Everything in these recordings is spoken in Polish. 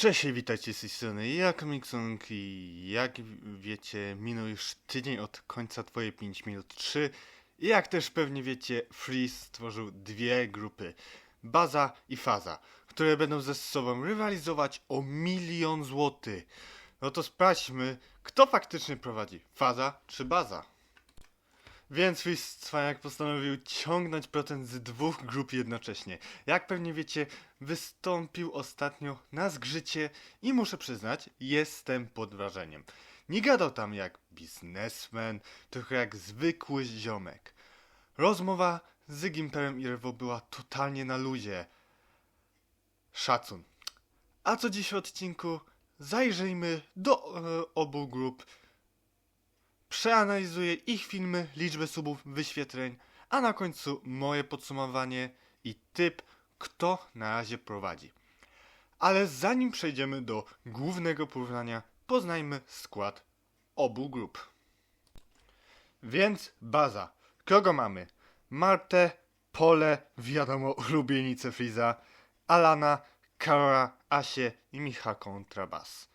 Cześć witajcie z tej strony, ja Komiksong i jak wiecie minął już tydzień od końca twojej 5 minut 3 i jak też pewnie wiecie Freeze stworzył dwie grupy, Baza i Faza, które będą ze sobą rywalizować o milion złotych. No to sprawdźmy, kto faktycznie prowadzi, Faza czy Baza. Więc Fizz Cwaniak postanowił ciągnąć procent z dwóch grup jednocześnie. Jak pewnie wiecie, wystąpił ostatnio na zgrzycie i muszę przyznać, jestem pod wrażeniem. Nie gadał tam jak biznesmen, tylko jak zwykły ziomek. Rozmowa z Gimperem i Rewo była totalnie na luzie. Szacun. A co dziś w odcinku? Zajrzyjmy do e, obu grup przeanalizuję ich filmy, liczbę subów, wyświetleń, a na końcu moje podsumowanie i typ, kto na razie prowadzi. Ale zanim przejdziemy do głównego porównania, poznajmy skład obu grup. Więc baza. Kogo mamy? Martę, Pole, wiadomo, ulubienicę Friza, Alana, Karora, Asię i Micha Kontrabas.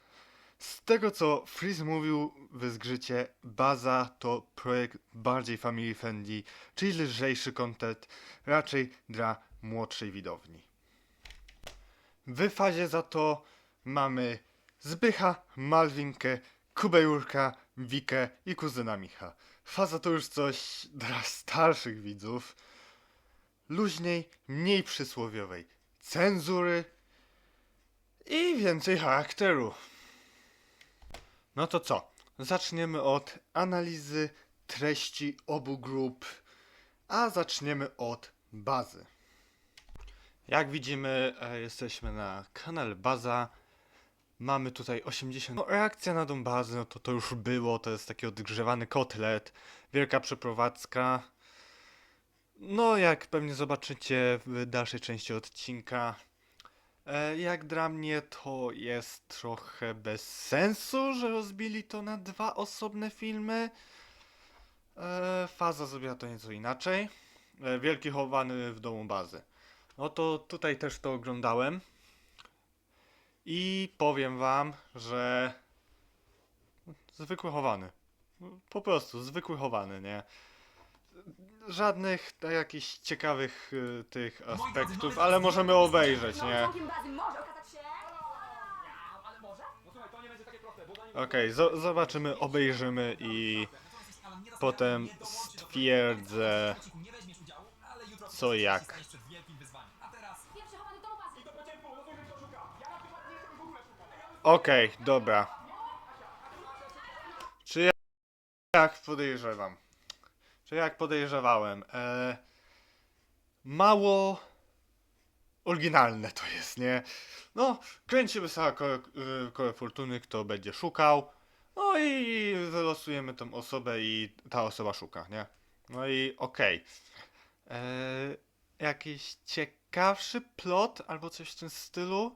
Z tego co Freeze mówił w zgrzycie, baza to projekt bardziej family friendly, czyli lżejszy content, raczej dla młodszej widowni. W fazie za to mamy Zbycha, Malwinkę, Kubejurka, Wikę i kuzyna Micha. Faza to już coś dla starszych widzów. Luźniej, mniej przysłowiowej. Cenzury i więcej charakteru. No to co? Zaczniemy od analizy treści obu grup, a zaczniemy od bazy. Jak widzimy, e, jesteśmy na kanale Baza. Mamy tutaj 80. No, reakcja na tą bazę, no to to już było, to jest taki odgrzewany kotlet, wielka przeprowadzka. No, jak pewnie zobaczycie w dalszej części odcinka, Jak dla mnie to jest trochę bez sensu, że rozbili to na dwa osobne filmy. E, Faza zrobiła to nieco inaczej. E, Wielki chowany w domu bazy. No to tutaj też to oglądałem. I powiem wam, że zwykły chowany. Po prostu zwykły chowany, nie? Żadnych tak, jakichś ciekawych y, tych aspektów, ale możemy obejrzeć, nie? Członkiem bazy może okazać się... Ale może? No słuchaj, to nie będzie takie proste, bo zanim... Okej, zo- zobaczymy, obejrzymy i potem stwierdzę co jak. bazy. No. Okej, dobra. Czy ja- jak podejrzewam? Czy jak podejrzewałem? E, mało oryginalne to jest, nie? No, kręcimy koło, y, koło fortuny, kto będzie szukał. No i wylosujemy tą osobę i ta osoba szuka, nie? No i okej. E, Jakiś ciekawszy plot albo coś w tym stylu.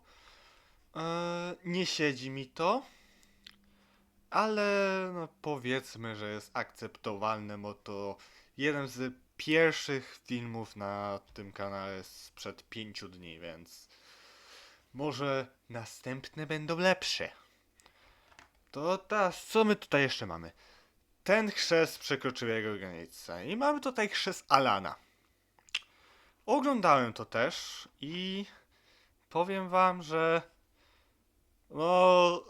E, nie siedzi mi to, ale no powiedzmy, że jest akceptowalne, bo to jeden z pierwszych filmów na tym kanale sprzed pięciu dni, więc może następne będą lepsze. To teraz, co my tutaj jeszcze mamy? Ten chrzest przekroczył jego granicę i mamy tutaj chrzest Alana. Oglądałem to też i powiem wam, że no,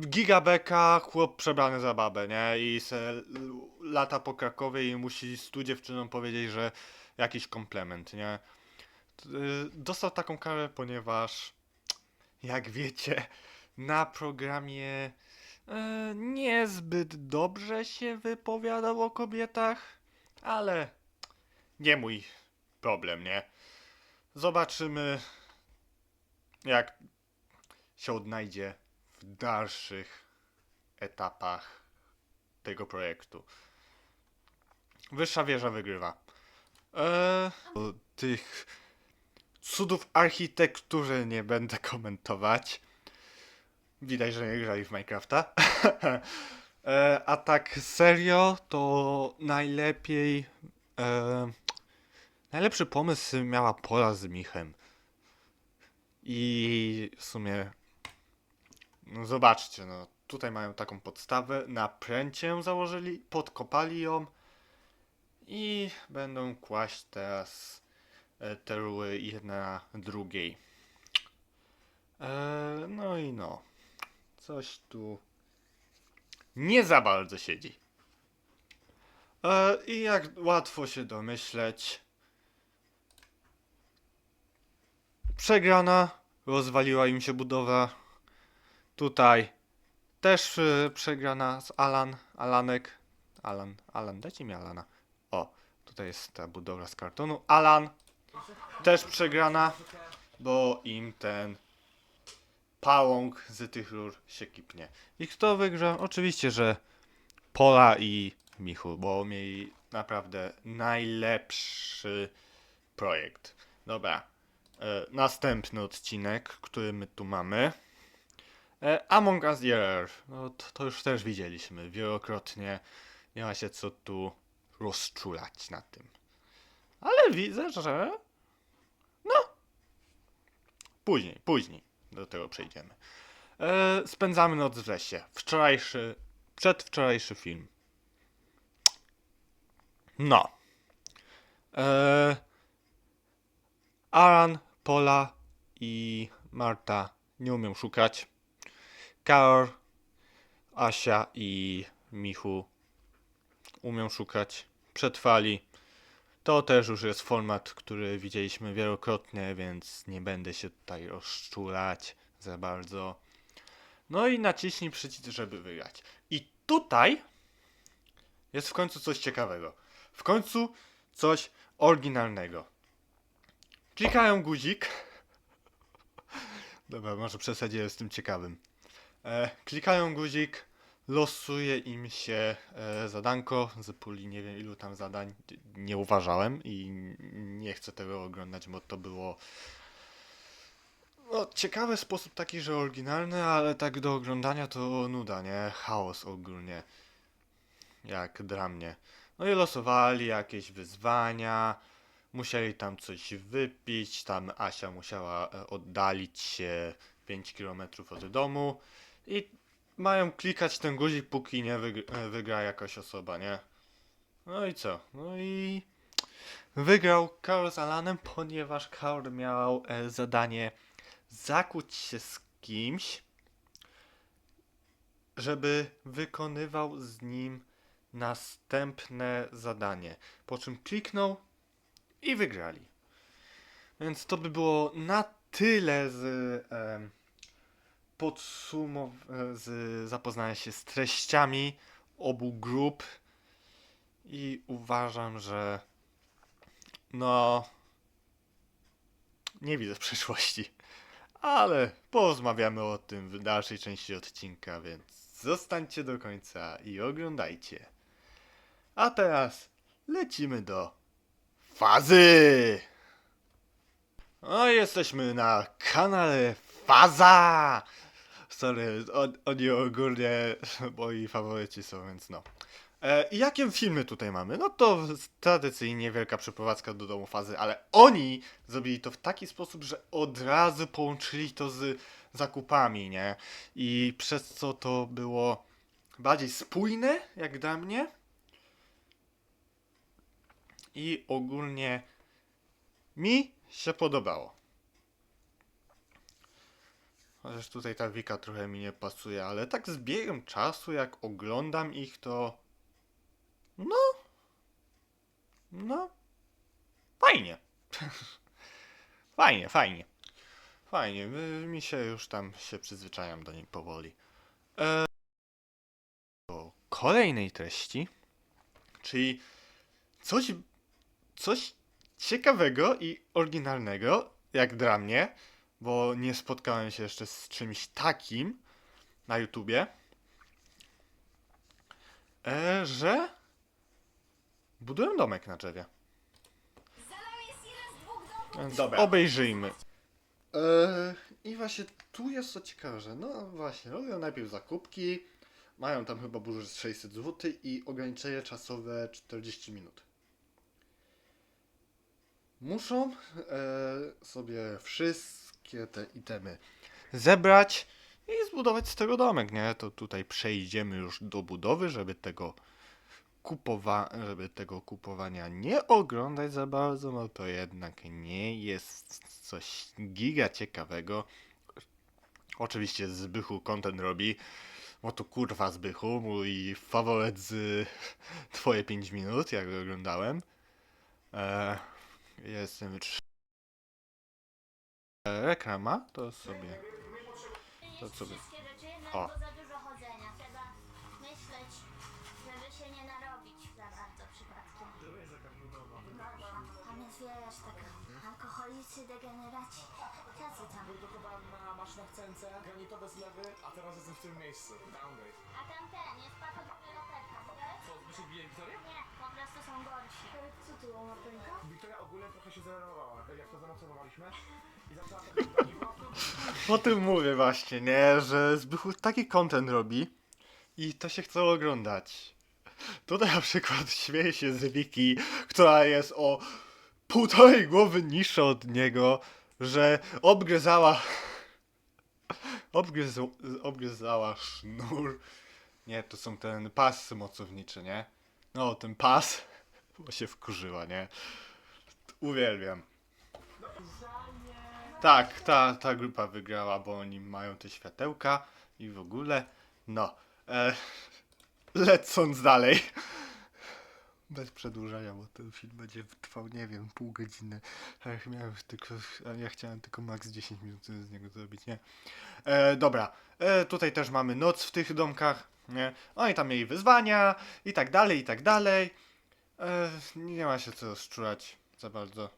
gigabeka, chłop przebrany za babę, nie? I se lata po Krakowie i musi stu dziewczynom powiedzieć, że jakiś komplement, nie? Y, Dostał taką karę, ponieważ, jak wiecie, na programie e, niezbyt dobrze się wypowiadał o kobietach, ale nie mój problem, nie? Zobaczymy, jak się odnajdzie w dalszych etapach tego projektu. Wyższa wieża wygrywa. Eee, tych cudów architektury nie będę komentować. Widać, że nie grali w Minecrafta. e, a tak serio, to najlepiej. E, najlepszy pomysł miała Pola z Michem. I w sumie no zobaczcie, no tutaj mają taką podstawę, na pręcie założyli, podkopali ją i będą kłaść teraz e, te ruły jedna na drugiej. E, no i no, coś tu nie za bardzo siedzi. E, I jak łatwo się domyśleć, przegrana, rozwaliła im się budowa. Tutaj też y, przegrana z Alan, Alanek. Alan, Alan, dajcie mi Alana. O, tutaj jest ta budowla z kartonu. Alan też przegrana, bo im ten pałąk z tych rur się kipnie. I kto wygra? Oczywiście, że Pola i Michu, bo mieli naprawdę najlepszy projekt. Dobra, e, następny odcinek, który my tu mamy. E, Among Us the Earth. No to, to już też widzieliśmy wielokrotnie. Nie ma się co tu rozczulać na tym. Ale widzę, że. No. Później, później do tego przejdziemy. E, spędzamy noc w lesie. Wczorajszy, przedwczorajszy film. No. E, Aran, Pola i Marta nie umiem szukać. Karol, Asia i Michu umią szukać. Przetrwali. To też już jest format, który widzieliśmy wielokrotnie, więc nie będę się tutaj rozczulać za bardzo. No i naciśnij przycisk, żeby wygrać. I tutaj jest w końcu coś ciekawego. W końcu coś oryginalnego. Klikają guzik. Dobra, może przesadziłem z tym ciekawym. E, klikają guzik, losuje im się e, zadanko z puli nie wiem ilu tam zadań. Nie uważałem i nie chcę tego oglądać, bo to było no, ciekawy sposób taki, że oryginalny, ale tak do oglądania to nuda, nie? Chaos ogólnie. Jak dla mnie. No i losowali jakieś wyzwania, musieli tam coś wypić, tam Asia musiała e, oddalić się 5 km od domu i mają klikać ten guzik, póki nie wyg- e, wygra jakaś osoba, nie? No i co? No i wygrał Karol z Alanem, ponieważ Karol miał e, zadanie zakłócić się z kimś, żeby wykonywał z nim następne zadanie. Po czym kliknął i wygrali. Więc to by było na tyle z em, podsumow- e, z zapoznania się z treściami obu grup i uważam, że no nie widzę przyszłości. Ale porozmawiamy o tym w dalszej części odcinka, więc zostańcie do końca i oglądajcie. A teraz lecimy do fazy! No jesteśmy na kanale Faza! Sorry, on, oni ogólnie moi faworyci są, więc no. E, i jakie filmy tutaj mamy? No to tradycyjnie wielka przeprowadzka do domu fazy, ale oni zrobili to w taki sposób, że od razu połączyli to z zakupami, nie? I przez co to było bardziej spójne, jak dla mnie. I ogólnie mi się podobało. Chociaż tutaj ta Wika trochę mi nie pasuje, ale tak z biegiem czasu, jak oglądam ich, to. No. No. Fajnie. fajnie, fajnie. Fajnie. Mi się już tam się przyzwyczajam do niej powoli. E... Do kolejnej treści. Czyli coś, coś ciekawego i oryginalnego, jak dla mnie, bo nie spotkałem się jeszcze z czymś takim na YouTubie, e, że buduję domek na drzewie. Więc Dobra. obejrzyjmy. E, I właśnie tu jest co ciekawe, że no właśnie, robią najpierw zakupki, mają tam chyba budżet 600 zł i ograniczenie czasowe 40 minut. Muszą e, sobie wszystkie te itemy zebrać i zbudować z tego domek, nie? To tutaj przejdziemy już do budowy, żeby tego kupowa żeby tego kupowania nie oglądać za bardzo, no to jednak nie jest coś giga ciekawego. Oczywiście Zbychu content robi, bo to kurwa Zbychu, mój faworyt z twoje 5 minut, jak oglądałem. E, jestem reklama, to sobie... To co by- wszystkie rzeczy, no O. bo za dużo chodzenia. Trzeba myśleć, żeby się nie narobić za bardzo przypadkiem. Tam jest wiesz, taka alkoholicy, degeneraci. Tacy tam. Wydrukowałem na maszynach CNC, granitowe zlewy, a teraz jestem w tym miejscu. Downgrade. A tamten jest pato bije Wiktorię? Nie, po prostu są gorsi. Co tu, Martynka? Wiktoria ogólnie trochę się zdenerwowała, jak to zamocowaliśmy. I zaczęła tak. O tym mówię właśnie, nie? Że Zbychu taki content robi i to się chce oglądać. Tutaj na przykład śmieje się z Wiki, która jest o półtorej głowy niższa od niego, że obgryzała obgryz, obgryzała sznur. Nie, to są ten pas mocowniczy, nie? No, ten pas, bo się wkurzyła, nie? Uwielbiam. Tak, ta, ta grupa wygrała, bo oni mają te światełka i w ogóle. No. E, lecąc dalej. Bez przedłużania, bo ten film będzie trwał, nie wiem, pół godziny. Ja miałem tylko, ja chciałem tylko max 10 minut z niego zrobić, nie? E, dobra, e, tutaj też mamy noc w tych domkach, nie? Oni tam mieli wyzwania i tak dalej, i tak dalej. E, nie ma się co szczurać za bardzo.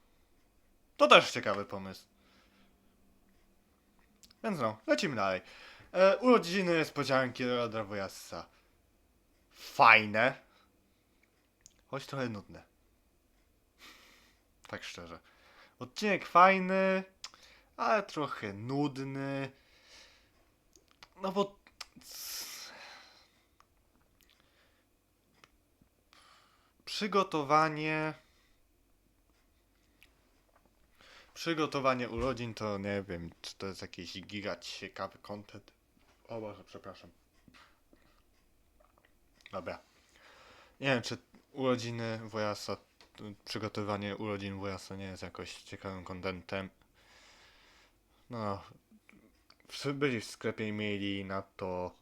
To też ciekawy pomysł. Więc no, lecimy dalej. E, urodziny niespodzianki Roda Wojassa. Fajne. Choć trochę nudne. Tak szczerze. Odcinek fajny, ale trochę nudny. No bo... Przygotowanie... Przygotowanie urodzin to nie wiem, czy to jest jakiś giga ciekawy content. O Boże, przepraszam. Dobra. Nie wiem, czy urodziny Wojasa, przygotowanie urodzin Wojasa nie jest jakoś ciekawym contentem. No, byli w sklepie i mieli na to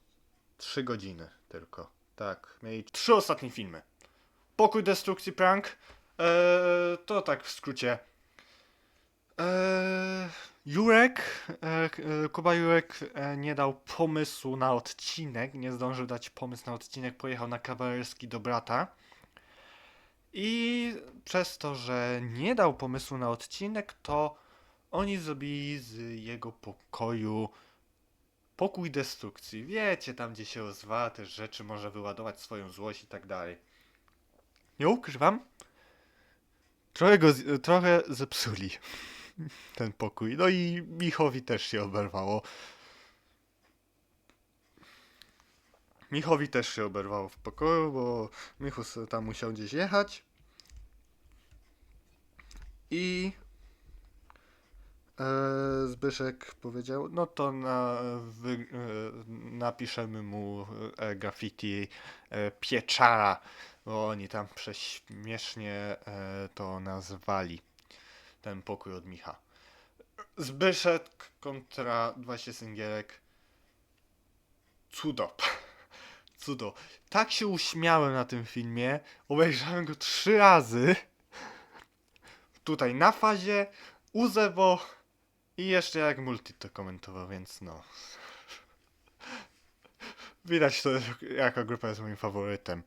3 godziny tylko. Tak, mieli trzy ostatnie filmy. Pokój destrukcji prank. Eee, to tak w skrócie. Eee, Jurek, e, Kuba Jurek e, nie dał pomysłu na odcinek, nie zdążył dać pomysł na odcinek, pojechał na kawalerski do brata. I przez to, że nie dał pomysłu na odcinek, to oni zrobili z jego pokoju pokój destrukcji. Wiecie, tam gdzie się rozwala te rzeczy, może wyładować swoją złość i tak dalej. Nie ukrywam, trochę go, trochę zepsuli ten pokój. No i Michowi też się oberwało. Michowi też się oberwało w pokoju, bo Michu sobie tam musiał gdzieś jechać. I Zbyszek powiedział, no to na, wy, e, napiszemy mu e, graffiti e, pieczara, bo oni tam prześmiesznie e, to nazwali ten pokój od Micha. Zbyszek kontra 20 Singierek. Cudo. Cudo. Tak się uśmiałem na tym filmie. Obejrzałem go trzy razy. Tutaj na fazie, u Zewo i jeszcze jak multi to komentował, więc no. Widać to, jaka grupa jest moim faworytem.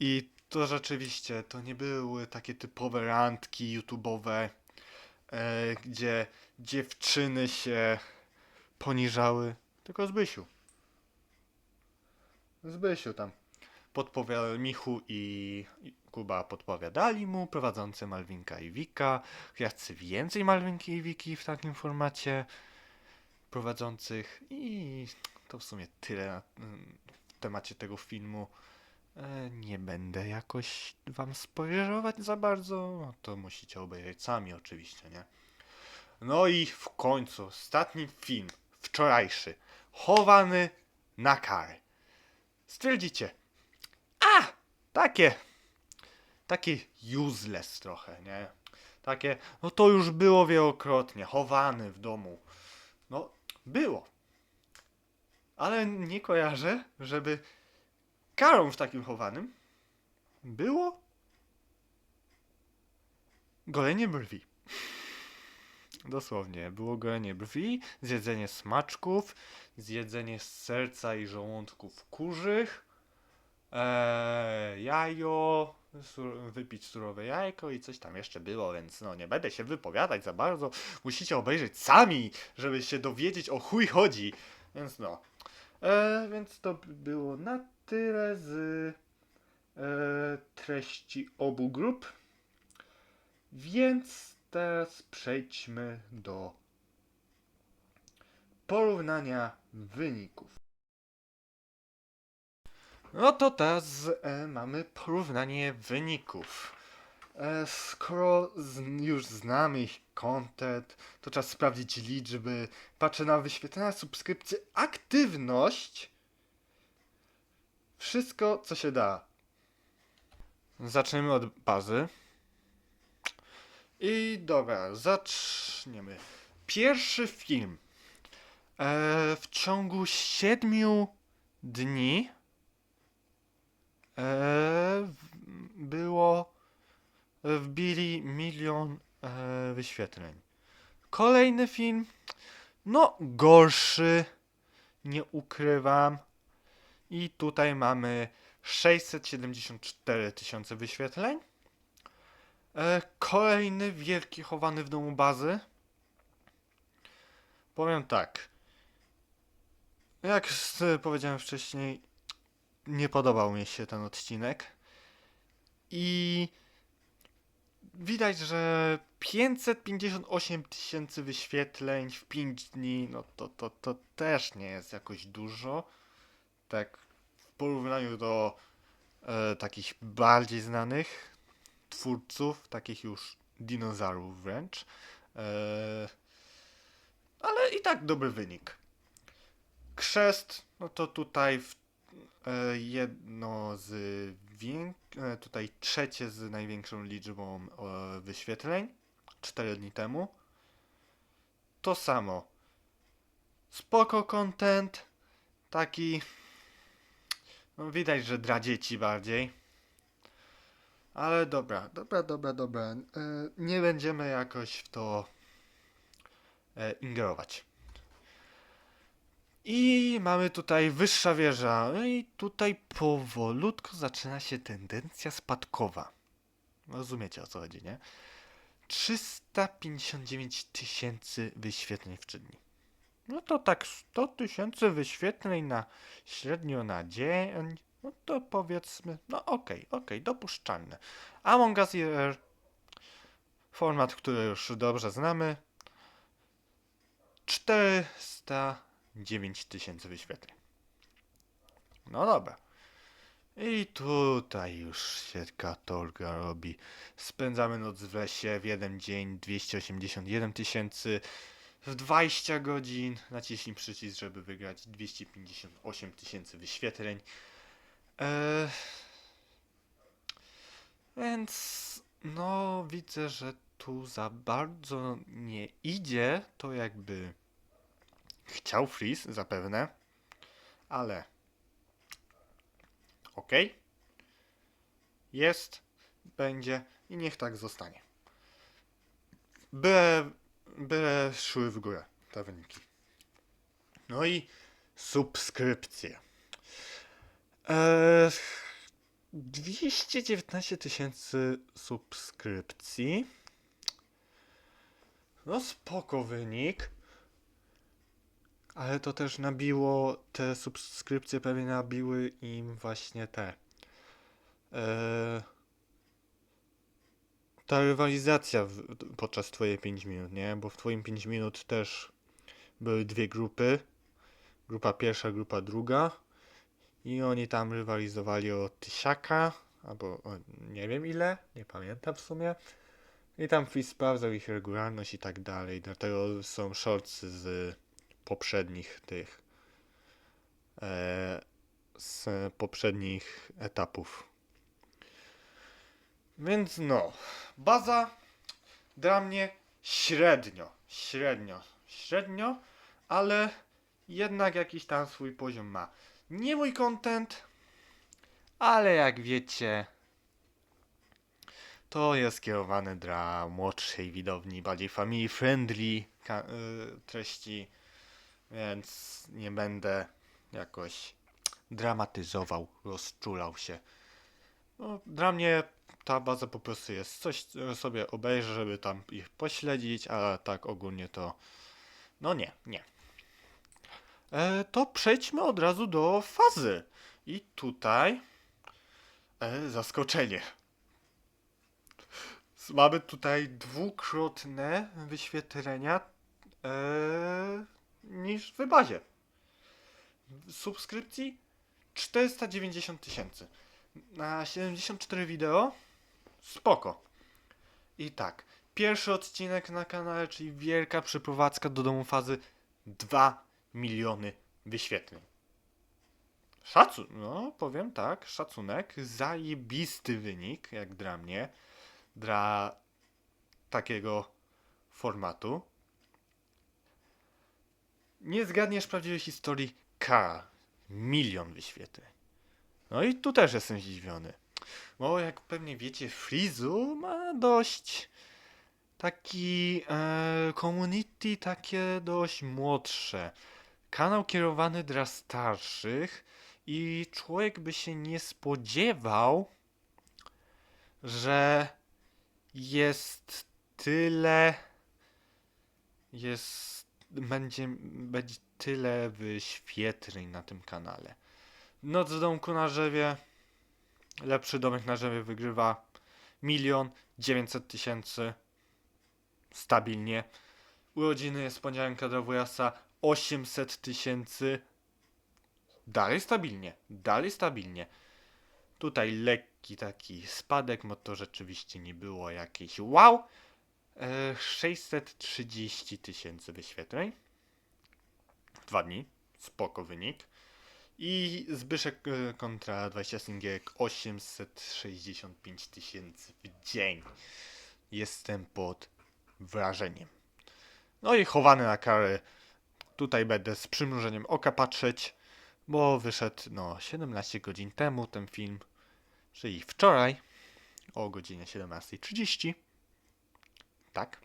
I to rzeczywiście, to nie były takie typowe randki YouTube'owe, e, gdzie dziewczyny się poniżały, tylko Zbysiu. Zbysiu tam. Podpowiadał Michu i Kuba podpowiadali mu, prowadzący Malwinka i Wika. Jacy więcej Malwinki i Wiki w takim formacie prowadzących i to w sumie tyle na, w temacie tego filmu. E, Nie będę jakoś wam spoilerować za bardzo, no to musicie obejrzeć sami oczywiście, nie? No i w końcu, ostatni film, wczorajszy, chowany na karę. Stwierdzicie, takie, takie useless trochę, nie? Takie, no to już było wielokrotnie, chowany w domu. No, było. Ale nie kojarzę, żeby karą w takim chowanym było golenie brwi. Dosłownie, było golenie brwi, zjedzenie smaczków, zjedzenie serca i żołądków kurzych, eee, jajo, sur, wypić surowe jajko i coś tam jeszcze było, więc no nie będę się wypowiadać za bardzo. Musicie obejrzeć sami, żeby się dowiedzieć o chuj chodzi. Więc no. E, więc to by było na tyle z e, treści obu grup. Więc teraz przejdźmy do porównania wyników. No to teraz e, mamy porównanie wyników. E, skoro z, już znamy ich content, to czas sprawdzić liczby. Patrzę na wyświetlenia, subskrypcje, aktywność. Wszystko, co się da. Zaczniemy od bazy. I dobra, zaczniemy. Pierwszy film. E, w ciągu siedmiu dni było wbili milion e, wyświetleń. Kolejny film, no gorszy, nie ukrywam. I tutaj mamy 674 tysiące wyświetleń. E, kolejny wielki chowany w domu bazy. Powiem tak. Jak powiedziałem wcześniej, nie podobał mi się ten odcinek. I widać, że 558 tysięcy wyświetleń w 5 dni, no to, to, to też nie jest jakoś dużo. Tak w porównaniu do e, takich bardziej znanych twórców, takich już dinozaurów wręcz. E, ale i tak dobry wynik. Krzest, no to tutaj w, jedno z e, tutaj trzecie z największą liczbą e, wyświetleń 4 dni temu. To samo. Spoko content, taki no widać, że dla dzieci bardziej. Ale dobra, dobra, dobra, dobra. E, nie będziemy jakoś w to e, ingerować. I mamy tutaj wyższa wieża. No i tutaj powolutku zaczyna się tendencja spadkowa. Rozumiecie o co chodzi, nie? 359 tysięcy wyświetleń w czynni. No to tak 100 tysięcy wyświetleń na średnio na dzień. No to powiedzmy, no okej, okay, okej, okay, dopuszczalne. Among Us ER, format, który już dobrze znamy. 400 9000 wyświetleń. No dobra. I tutaj już się katolka robi. Spędzamy noc w lesie, w jeden dzień 281 tysięcy, w 20 godzin naciśnij przycisk, żeby wygrać 258 tysięcy wyświetleń. Eee, więc no widzę, że tu za bardzo nie idzie to jakby chciał Freeze zapewne, ale okej. Jest, będzie i niech tak zostanie. Byle, byle szły w górę te wyniki. No i subskrypcje. Eee, 219 tysięcy subskrypcji. No spoko wynik. Ale to też nabiło, te subskrypcje pewnie nabiły im właśnie te. Eee, ta rywalizacja w, podczas twojej 5 minut, nie? Bo w twoim 5 minut też były dwie grupy. Grupa pierwsza, grupa druga. I oni tam rywalizowali o tysiaka, albo o nie wiem ile, nie pamiętam w sumie. I tam Fizz sprawdzał ich regularność i tak dalej. Dlatego są shortsy z poprzednich tych e, z poprzednich etapów. Więc no, baza dla mnie średnio, średnio, średnio, ale jednak jakiś tam swój poziom ma. Nie mój content, ale jak wiecie, to jest skierowane dla młodszej widowni, bardziej family friendly y, treści, więc nie będę jakoś dramatyzował, rozczulał się. No, dla mnie ta baza po prostu jest coś, co sobie obejrzę, żeby tam ich pośledzić, a tak ogólnie to no nie, nie. E, to przejdźmy od razu do fazy. I tutaj e, zaskoczenie. Mamy tutaj dwukrotne wyświetlenia e, niż w bazie. Subskrypcji 490 tysięcy. Na 74 wideo spoko. I tak, pierwszy odcinek na kanale, czyli wielka przeprowadzka do domu fazy 2 miliony wyświetleń. Szacun, no powiem tak, szacunek, zajebisty wynik, jak dla mnie, dla takiego formatu. Nie zgadniesz prawdziwej historii K. Milion wyświetleń. No i tu też jestem zdziwiony. Bo jak pewnie wiecie, Frizu ma dość taki e, community takie dość młodsze. Kanał kierowany dla starszych i człowiek by się nie spodziewał, że jest tyle jest będzie, będzie tyle wyświetleń na tym kanale. Noc w domku na drzewie lepszy domek na drzewie wygrywa milion dziewięćset tysięcy stabilnie. Urodziny jest poniedziałka do wujasa 800 tysięcy. Dalej stabilnie, dalej stabilnie. Tutaj lekki taki spadek, bo to rzeczywiście nie było jakieś wow. E, 630 tysięcy wyświetleń. Dwa dni, spoko wynik. I Zbyszek e, kontra 20 Singiek 865 tysięcy w dzień. Jestem pod wrażeniem. No i chowany na karę. Tutaj będę z przymrużeniem oka patrzeć, bo wyszedł no 17 godzin temu ten film, czyli wczoraj o godzinie 17.30. Tak.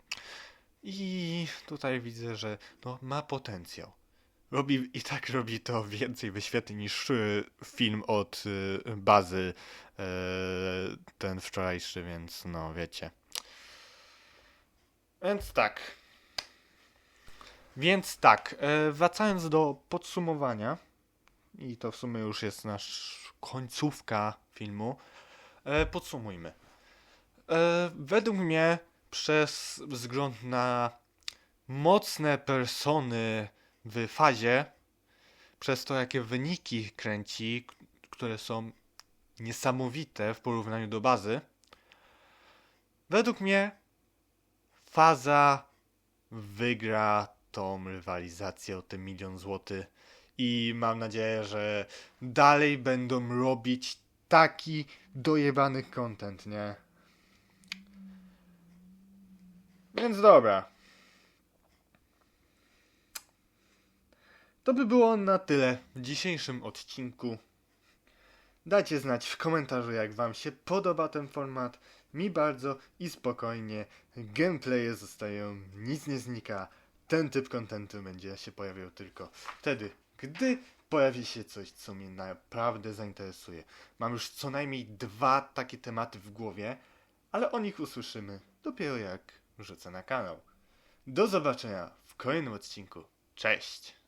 I tutaj widzę, że no, ma potencjał. Robi, I tak robi to więcej wyświetleń niż y, film od y, bazy y, ten wczorajszy, więc no wiecie. Więc tak. Więc tak, e, wracając do podsumowania, i to w sumie już jest nasz końcówka filmu, e, podsumujmy. E, według mnie przez wzgląd na mocne persony w fazie, przez to jakie wyniki kręci, które są niesamowite w porównaniu do bazy, według mnie faza wygra tą rywalizację o ten milion złotych i mam nadzieję, że dalej będą robić taki dojebany content, nie? Więc dobra. To by było na tyle w dzisiejszym odcinku. Dajcie znać w komentarzu, jak Wam się podoba ten format. Mi bardzo i spokojnie. Gameplaye zostają, nic nie znika. Ten typ kontentu będzie się pojawiał tylko wtedy, gdy pojawi się coś, co mnie naprawdę zainteresuje. Mam już co najmniej dwa takie tematy w głowie, ale o nich usłyszymy dopiero jak wrzucę na kanał. Do zobaczenia w kolejnym odcinku. Cześć!